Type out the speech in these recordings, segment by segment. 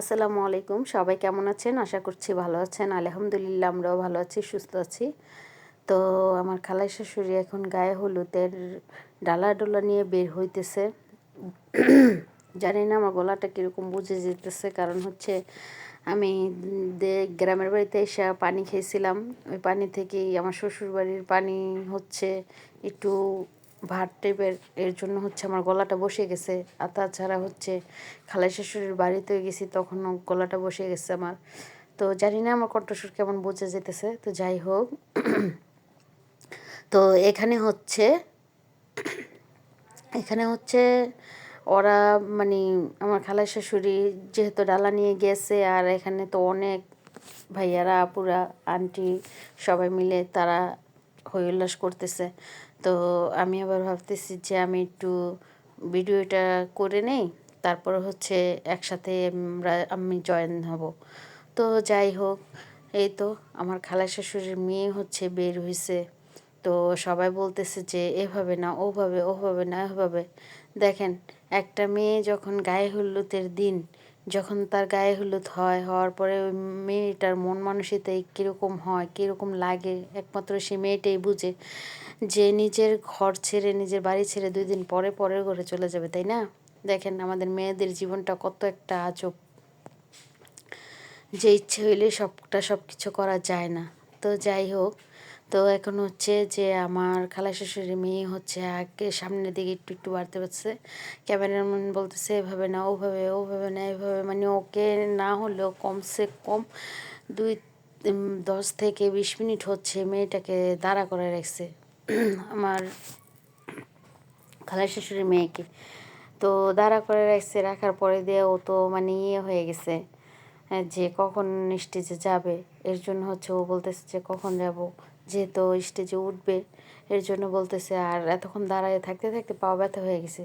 আসসালামু আলাইকুম। সবাই কেমন আছেন? আশা করছি ভালো আছেন। আলহামদুলিল্লাহ, আমরাও ভালো আছি, সুস্থ আছি। তো আমার খালাই শাশুড়ি এখন গায়ে হলুদের ডালা ডোলা নিয়ে বের হইতেছে। জানি না আমার গলাটা কীরকম বুঝে যেতেছে। কারণ হচ্ছে আমি গ্রামের বাড়িতে এসে পানি খেয়েছিলাম। ওই পানি থেকেই আমার শ্বশুর বাড়ির পানি হচ্ছে একটু ভাত টাইপের এর জন্য হচ্ছে আমার গলাটা বসে গেছে। আর তাছাড়া হচ্ছে খালাই শাশুড়ির বাড়িতে গেছি, তখনও গলাটা বসে গেছে আমার। তো জানি না আমার কণ্ঠস্বর কেমন বোঝা যেতেছে, তো যাই হোক। তো এখানে হচ্ছে এখানে হচ্ছে ওরা মানে আমার খালাই শাশুড়ি যেহেতু ডালা নিয়ে গেছে, আর এখানে তো অনেক ভাইয়ারা, আপুরা, আন্টি সবাই মিলে তারা হই উল্লাস করতেছে। তো আমি আবার ভাবতেছি যে আমি একটু ভিডিওটা করে নেই, তারপর হচ্ছে একসাথে আমরা, আমি জয়েন হব। তো যাই হোক, এই তো আমার খালা শাশুড়ির মেয়ে হচ্ছে বের হয়েছে তো সবাই বলতেছে যে এভাবে না, ওভাবে ওভাবে না, এভাবে। দেখেন, একটা মেয়ে যখন গায়ে হলুদের দিন যখন তার গায়ে হলুদ হয়, হওয়ার পরে ওই মেয়েটার মন মানসিকতায় কীরকম হয়, কীরকম লাগে, একমাত্র সে মেয়েটাই বুঝে যে নিজের ঘর ছেড়ে, নিজের বাড়ি ছেড়ে দুই দিন পরে পরের ঘরে চলে যাবে, তাই না? দেখেন আমাদের মেয়েদের জীবনটা কত একটা আজব। যে ইচ্ছে হইলে সবটা সব কিছু করা যায় না। তো যাই হোক তো এখন হচ্ছে যে আমার খালা শ্বশুরের মেয়ে হচ্ছে আগে সামনের দিকে একটু একটু বাড়তে পারছে। ক্যামেরাম্যান বলতেছে, এভাবে না, ওভাবে ওভাবে না, এভাবে। মানে ওকে না হলেও কমসে কম দুই দশ থেকে বিশ মিনিট হচ্ছে মেয়েটাকে দাঁড়া করে রাখছে। আমার খালা শ্বশুরের মেয়েকে। তো দাঁড়া করে রাখছে, রাখার পরে দিয়ে ও তো মানে ইয়ে হয়ে গেছে, যে কখন স্টেজে যাবে? এর জন্য হচ্ছে ও বলতেছে যে কখন যাব? যেহেতু স্টেজে উঠবে, এর জন্য বলতেছে, আর এতক্ষণ দাঁড়ায় থাকতে থাকতে পাওয়া ব্যথা হয়ে গেছে।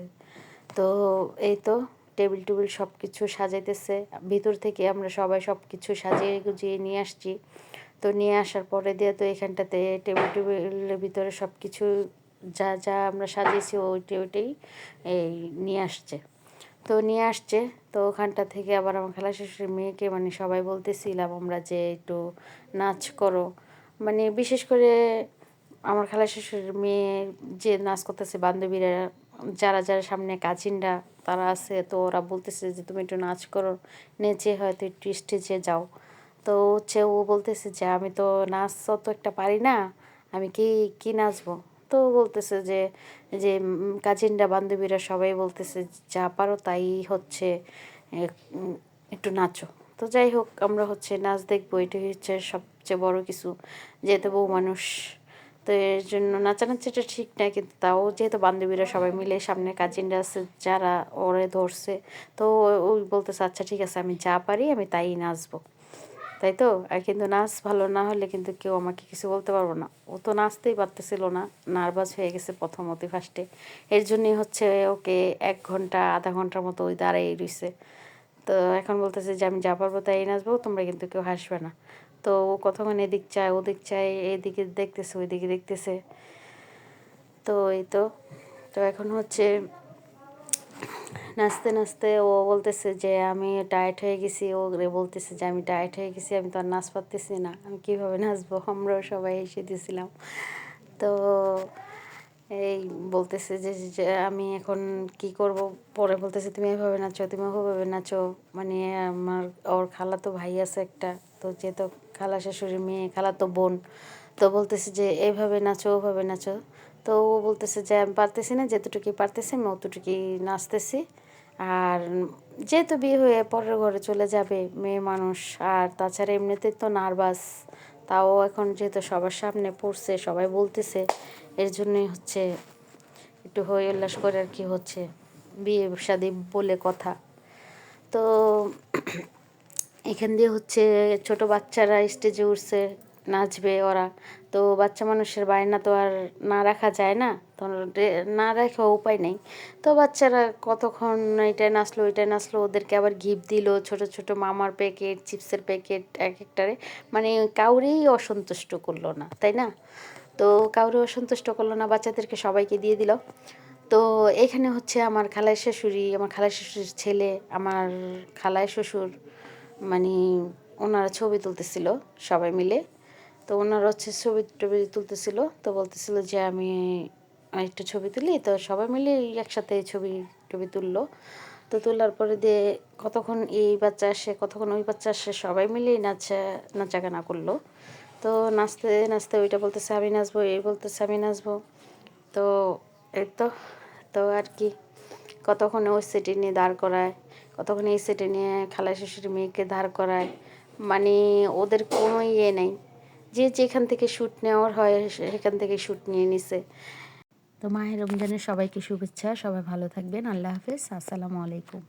তো এই তো টেবিল টেবিল সব কিছু সাজাইতেছে। ভিতর থেকে আমরা সবাই সব কিছু সাজিয়ে গুজিয়ে নিয়ে আসছি। তো নিয়ে আসার পরে দিয়ে তো এখানটাতে টেবিল টেবিলের ভিতরে সব কিছু যা যা আমরা সাজিয়েছি ওইটি, ওইটাই এই নিয়ে আসছে। তো নিয়ে আসছে। তো ওখানটা থেকে আবার আমার খেলা শেষের মেয়েকে মানে সবাই বলতেছিলাম, আমরা যে একটু নাচ করো। মানে বিশেষ করে আমার খালা শ্বশুর মেয়ে যে নাচ করতেছে, বান্ধবীরা, যারা যারা সামনে কাজিনরা তারা আছে, তো ওরা বলতেছে যে, তুমি একটু নাচ করো, নেচে হয়তো একটু স্টেজে যাও। তো হচ্ছে ও বলতেছে যে, আমি তো নাচ অত একটা পারি না, আমি কি কি নাচবো? তো বলতেছে যে যে কাজিনরা বান্ধবীরা সবাই বলতেছে, যা পারো তাই হচ্ছে একটু নাচো। তো যাই হোক, আমরা হচ্ছে নাচ দেখব। এটাই হচ্ছে সবচেয়ে বড় কিছু। যেহেতু বউ মানুষ, তো এর জন্য নাচানাচিটা ঠিক না, কিন্তু তাও যেহেতু বান্ধবীরা সবাই মিলে সামনে কাজিনরা আছে, যারা ওরে ধরছে, তো ওই বলতেছে আচ্ছা ঠিক আছে, আমি যা পারি, আমি তাই নাচবো। তাই তো? আর কিন্তু নাচ ভালো না হলে কিন্তু কেউ আমাকে কিছু বলতে পারব না। ও তো নাচতেই পারতেছিল না নার্ভাস হয়ে গেছে প্রথমত ফার্স্টে এর জন্যই হচ্ছে ওকে এক ঘণ্টা, আধা ঘণ্টার মতো ওই দাঁড়াই রইছে। তো এখন বলতেছে যে, আমি যা পারব তাই নাচবো, তোমরা কিন্তু কেউ হাসবে না। তো ও কতক্ষণ এদিক চায়, ওদিক চায়, এদিকে দেখতেছে, ওইদিকে দেখতেছে। তো এই তো তো এখন হচ্ছে নাচতে নাচতে ও বলতেছে যে, আমি টায়ার্ড হয়ে গেছি। ও বলতেছে যে, আমি টায়ার্ড হয়ে গেছি, আমি তো আর নাচ পারতেছি না। আমি কীভাবে নাচবো? আমরাও সবাই এসে দিয়েছিলাম। তো এই বলতেছে যে আমি এখন কি করব? পরে বলতেছে, তুমি এভাবে নাচো, তুমি ওভাবে নাচো। মানে আমার, ওর খালা তো ভাই আছে একটা, তো যেহেতু খালা শাশুড়ির মেয়ে, খালা তো বোন। তো বলতেছে যে এইভাবে নাচো, ওভাবে নাচো। তো ও বলতেছে যে, আমি পারতেছি না যেতটুকুই পারতেছি, আমি অতটুকুই নাচতেছি। আর যেহেতু বিয়ে হয়ে পরের ঘরে চলে যাবে, মেয়ে মানুষ, আর তাছাড়া এমনিতে তো নার্ভাস। তাও এখন যেহেতু সবার সামনে পড়ছে, সবাই বলতেছে, এর জন্যই হচ্ছে একটু হই উল্লাস করে আর কি হচ্ছে বিয়ে শাদি বলে কথা। তো এখান দিয়ে হচ্ছে ছোট বাচ্চারা স্টেজে উঠছে। নাচবে ওরা। তো বাচ্চা মানুষের বায়না তো আর না রাখা যায় না। তো না রাখা উপায় নেই। তো বাচ্চারা কতক্ষণ এটাই নাচলো, ওইটাই নাচলো, ওদেরকে আবার গিফট দিল ছোট ছোট মামার প্যাকেট চিপসের প্যাকেট এক একটারে। মানে কাউরেই অসন্তুষ্ট করল না, তাই না? তো কাউরে অসন্তুষ্ট করল না, বাচ্চাদেরকে সবাইকে দিয়ে দিল। তো এখানে হচ্ছে আমার খালাই শাশুড়ি, আমার খালাই শাশুড়ির ছেলে, আমার খালাই শ্বশুর মানে ওনারা ছবি তুলতেছিল সবাই মিলে। তো ওনার হচ্ছে ছবি টবি তুলতেছিল, তো বলতেছিল যে আমি একটু ছবি তুলি, তো সবাই মিলে একসাথে ছবি টবি তুললো। তো তোলার পরে দিয়ে কতক্ষণ এই বাচ্চা আসে, কতক্ষণ ওই বাচ্চা আসে, সবাই মিলেই নাচা, নাচাগানা করল। তো নাচতে নাচতে ওইটা বলতেছে, আমি নাচবো এই বলতেছে, আমি নাচবো তো এই তো তো আর কি। কতক্ষণ ওই সেটে নিয়ে দাঁড় করায়, কতক্ষণ এই সেটে নিয়ে খালা শ্বশুর মেয়েকে দাঁড় করায় মানে ওদের কোনো ইয়ে নেই। যে যেখান থেকে শ্যুট নেওয়ার হয় সেখান থেকে শ্যুট নিয়ে নিছে। তো মায়ের রমজানের সবাইকে শুভেচ্ছা, সবাই ভালো থাকবেন, আল্লাহ হাফেজ, আসসালামু আলাইকুম।